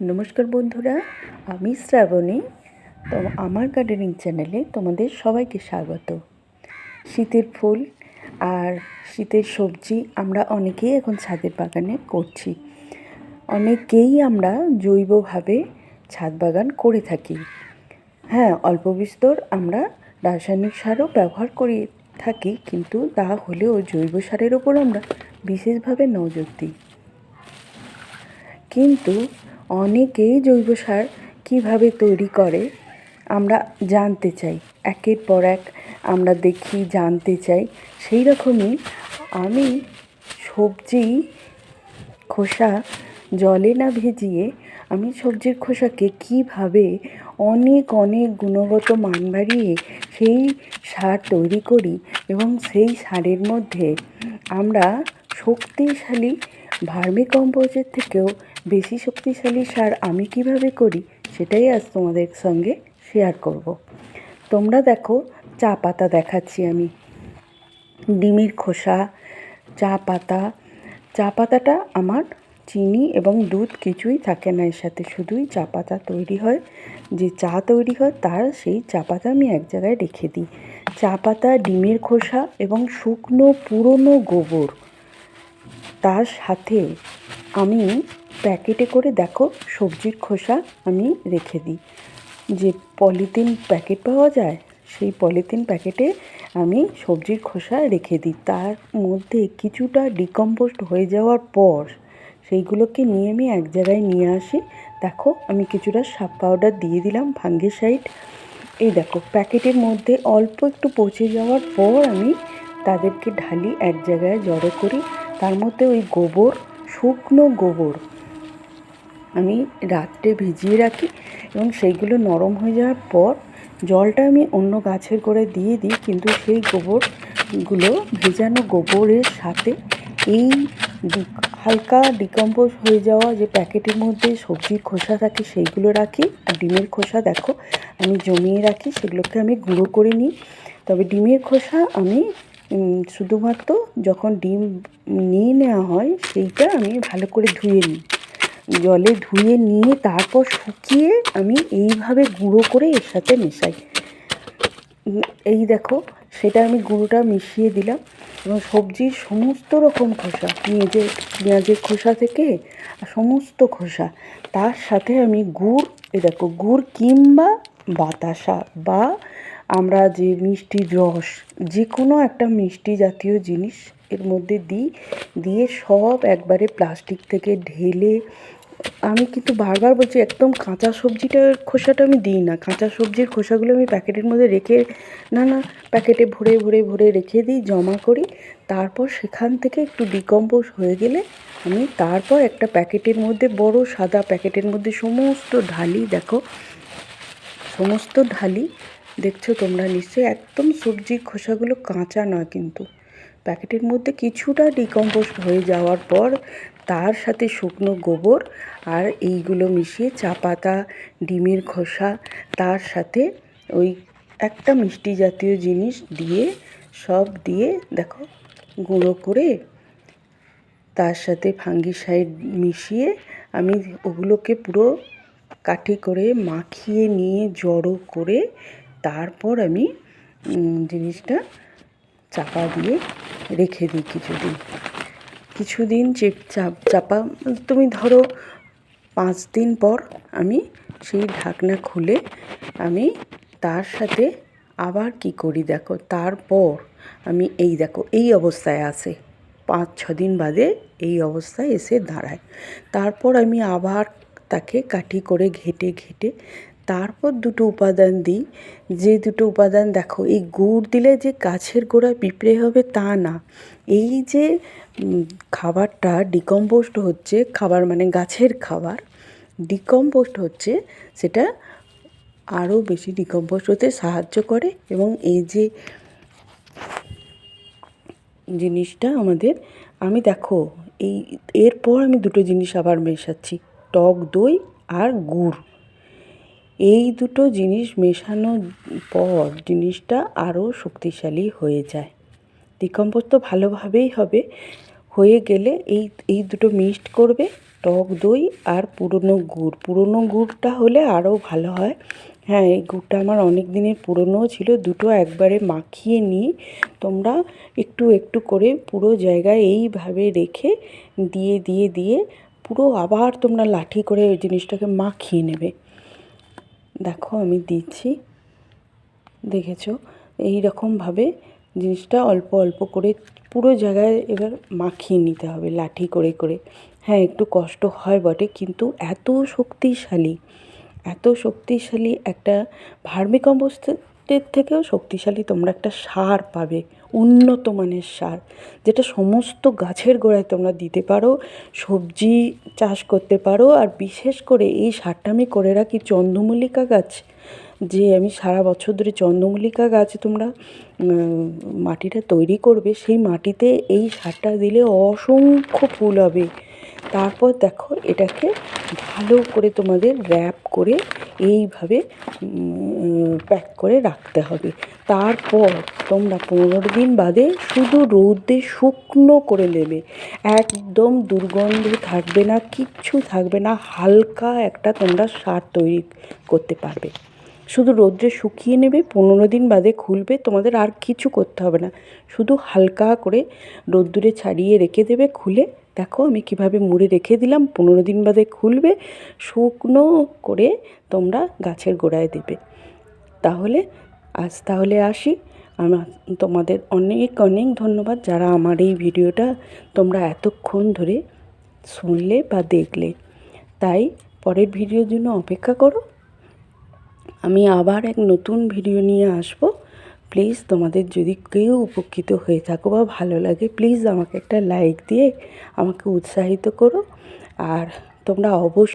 নমস্কার বন্ধুরা, আমি শ্রাবণী। তো আমার গার্ডেনিং চ্যানেলে তোমাদের সবাইকে স্বাগত। শীতের ফুল আর শীতের সবজি আমরা অনেকেই এখন ছাদের বাগানে করছি। অনেকেই আমরা জৈবভাবে ছাদ বাগান করে থাকি। হ্যাঁ অল্প বিস্তর আমরা রাসায়নিক সারও ব্যবহার করে থাকি, কিন্তু তা হলেও জৈব সারের ওপর আমরা বিশেষভাবে নজর দিই। কিন্তু অনেকেই জৈব সার কীভাবে তৈরি করে, আমরা জানতে চাই। একের পর এক আমরা দেখি, জানতে চাই। সেই রকমই আমি সবজি খোসা জলে না ভিজিয়ে আমি সবজির খোসাকে কীভাবে অনেক অনেক গুণগত মান বাড়িয়ে সেই সার তৈরি করি এবং সেই সারের মধ্যে আমরা শক্তিশালী ভার্মি কম্পোজের থেকেও বেশি শক্তিশালী সার আমি কীভাবে করি সেটাই আজ তোমাদের সঙ্গে শেয়ার করব। তোমরা দেখো, চা পাতা দেখাচ্ছি আমি। ডিমের খোসা, চা পাতা। চা পাতাটা আমার চিনি এবং দুধ কিছুই থাকে না এর সাথে। শুধুই চা পাতা তৈরি হয়। যে চা তৈরি হয় তার সেই চা পাতা আমি এক জায়গায় রেখে দিই। চা পাতা, ডিমের খোসা এবং শুকনো, পুরনো গোবর। তার সাথে আমি প্যাকেটে করে দেখো সবজির খোসা আমি রেখে দিই। যে পলিথিন প্যাকেট পাওয়া যায়, সেই পলিথিন প্যাকেটে আমি সবজির খোসা রেখে দিই। তার মধ্যে কিছুটা ডিকম্পোস্ট হয়ে যাওয়ার পর সেইগুলোকে নিয়ে আমি এক জায়গায় নিয়ে আসি। দেখো আমি কিছুটা সাপ পাউডার দিয়ে দিলাম ফাঙ্গিসাইড এই দেখো প্যাকেটের মধ্যে অল্প একটু পচে যাওয়ার পর আমি তাদেরকে ঢালি এক জায়গায় জড়ো করি। তার মধ্যে ওই গোবর, শুকনো গোবর আমি রাত্রে ভিজিয়ে রাখি এবং সেইগুলো নরম হয়ে যাওয়ার পর জলটা আমি অন্য গাছের করে দিয়ে দিই, কিন্তু সেই গোবরগুলো ভেজানো গোবরের সাথে এই হালকা ডিকম্পোজ হয়ে যাওয়া যে প্যাকেটের মধ্যে সবজির খোসা থাকে সেইগুলো রাখি। আর ডিমের খোসা দেখো, আমি জমিয়ে রাখি, সেগুলোকে আমি গুঁড়ো করে নিই। তবে ডিমের খোসা আমি শুধুমাত্র যখন ডিম নিয়ে নেওয়া হয়, সেইটা আমি ভালো করে ধুয়ে নিই। জলে ধুয়ে নিয়ে তারপর শুকিয়ে আমি এইভাবে গুঁড়ো করে এর সাথে মেশাই। এই দেখো, সেটা আমি গুঁড়োটা মিশিয়ে দিলাম এবং সবজির সমস্ত রকম খোসা, পেঁয়াজের পেঁয়াজের খোসা থেকে সমস্ত খোসা, তার সাথে আমি গুড় এ দেখো, গুড় কিংবা বাতাসা বা আমরা যে মিষ্টি রস যে কোনো একটা মিষ্টি জাতীয় জিনিস এর মধ্যে দিই, দিয়ে সব একবারে প্লাস্টিক থেকে ঢেলে, আমি কিন্তু বারবার বলছি একদম কাঁচা সবজিটার খোসাটা আমি দিই না। কাঁচা সবজির খোসাগুলো আমি প্যাকেটের মধ্যে রেখে, না না প্যাকেটে ভরে ভরে ভরে রেখে দিই, জমা করি। তারপর সেখান থেকে একটু ডিকম্পোজ হয়ে গেলে আমি তারপর একটা প্যাকেটের মধ্যে বড় সাদা প্যাকেটের মধ্যে সমস্ত ঢালি, দেখো, সমস্ত ঢালি দেখছ তোমরা নিশ্চয়ই, একদম সবজির খোসাগুলো কাঁচা নয় কিন্তু। প্যাকেটের মধ্যে কিছুটা ডিকম্পোস্ট হয়ে যাওয়ার পর তার সাথে শুকনো গোবর আর এইগুলো মিশিয়ে চা পাতা, ডিমের খোসা, তার সাথে ওই একটা মিষ্টি জাতীয় জিনিস দিয়ে, সব দিয়ে দেখো, গুঁড়ো করে তার সাথে ফাঙ্গিসাইড মিশিয়ে আমি ওগুলোকে পুরো কাঠি করে মাখিয়ে নিয়ে জড়ো করে তারপর আমি জিনিসটা চাপা দিয়ে রেখে দিই কিছুদিন। কিছুদিন চেপ, চাপা তুমি ধরো পাঁচ দিন পর আমি সেই ঢাকনা খুলে আমি তার সাথে আবার কি করি দেখো, তারপর আমি এই দেখো, এই অবস্থায় আসে পাঁচ, ছ দিন বাদে এই অবস্থায় এসে দাঁড়ায়। তারপর আমি আবার তাকে কাঠি করে ঘেটে ঘেটে তারপর দুটো উপাদান দিই। যে দুটো উপাদান দেখো, এই গুড় দিলে যে গাছের গোড়ায় পিঁপড়ে হবে তা না। এই যে খাবারটা ডিকম্পোস্ট হচ্ছে, খাবার মানে গাছের খাবার, ডিকম্পোস্ট হচ্ছে, সেটা আরও বেশি ডিকম্পোস্ট হতে সাহায্য করে এবং এই যে জিনিসটা আমাদের, আমি দেখো, এই, এরপর আমি দুটো জিনিস আবার মেশাচ্ছি, টক দই আর গুড়। এই দুটো জিনিস মেশানোর পর জিনিসটা আরও শক্তিশালী হয়ে যায়। ডিকম্পোজ তো ভালোভাবেই হবে। হয়ে গেলে এই এই দুটো মিক্সড করবে, টক দই আর পুরনো গুড়। পুরনো গুড়টা হলে আরও ভালো হয়। হ্যাঁ এই গুড়টা আমার অনেক দিনের পুরনোও ছিল। দুটো একবারে মাখিয়ে নিয়ে তোমরা একটু একটু করে পুরো জায়গায় এইভাবে রেখে দিয়ে দিয়ে দিয়ে পুরো আবার তোমরা লাঠি করে ওই জিনিসটাকে মাখিয়ে নেবে। দেখো আমি দিচ্ছি। দেখেছ? এই রকমভাবে জিনিসটা অল্প অল্প করে পুরো জায়গায় এবার মাখিয়ে নিতে হবে, লাঠি করে করে। হ্যাঁ একটু কষ্ট হয় বটে, কিন্তু এত শক্তিশালী এত শক্তিশালী একটা ভার্মিকম্পোস্টের থেকেও শক্তিশালী তোমরা একটা সার পাবে। উন্নত মানের সার, যেটা সমস্ত গাছের গোড়ায় তোমরা দিতে পারো, সবজি চাষ করতে পারো, আর বিশেষ করে এই সারটা আমি করে রাখি চন্দ্রমল্লিকা গাছ। যে আমি সারা বছর ধরে চন্দ্রমল্লিকা গাছ তোমরা মাটিটা তৈরি করবে, সেই মাটিতে এই সারটা দিলে অসংখ্য ফুল হবে। তারপর দেখো এটাকে ভালো করে তোমাদের র্যাপ করে এইভাবে প্যাক করে রাখতে হবে। তারপর তোমরা পনেরো দিন বাদে শুধু রৌদ্রে শুকনো করে নেবে। একদম দুর্গন্ধ থাকবে না, কিচ্ছু থাকবে না, হালকা একটা তোমরা সার তৈরি করতে পারবে। শুধু রৌদ্রে শুকিয়ে নেবে, পনেরো দিন বাদে খুলবে, তোমাদের আর কিছু করতে হবে না। শুধু হালকা করে রোদ্দুরে ছাড়িয়ে রেখে দেবে, খুলে দেখো আমি কীভাবে মুড়ে রেখে দিলাম, পনেরো দিন বাদে খুলবে, শুকনো করে তোমরা গাছের গোড়ায় দেবে। তাহলে আজ তাহলে আসি। আমার তোমাদের অনেক অনেক ধন্যবাদ যারা আমার এই ভিডিওটা তোমরা এতক্ষণ ধরে শুনলে বা দেখলে। তাই পরের ভিডিওর জন্য অপেক্ষা করো। আমি আবার এক নতুন ভিডিও নিয়ে আসব। প্লিজ তোমাদের যদি কেউ উপকৃত হয়ে থাকো বা ভালো লাগে, প্লিজ আমাকে একটা লাইক দিয়ে আমাকে উৎসাহিত করো। আর তোমরা অবশ্যই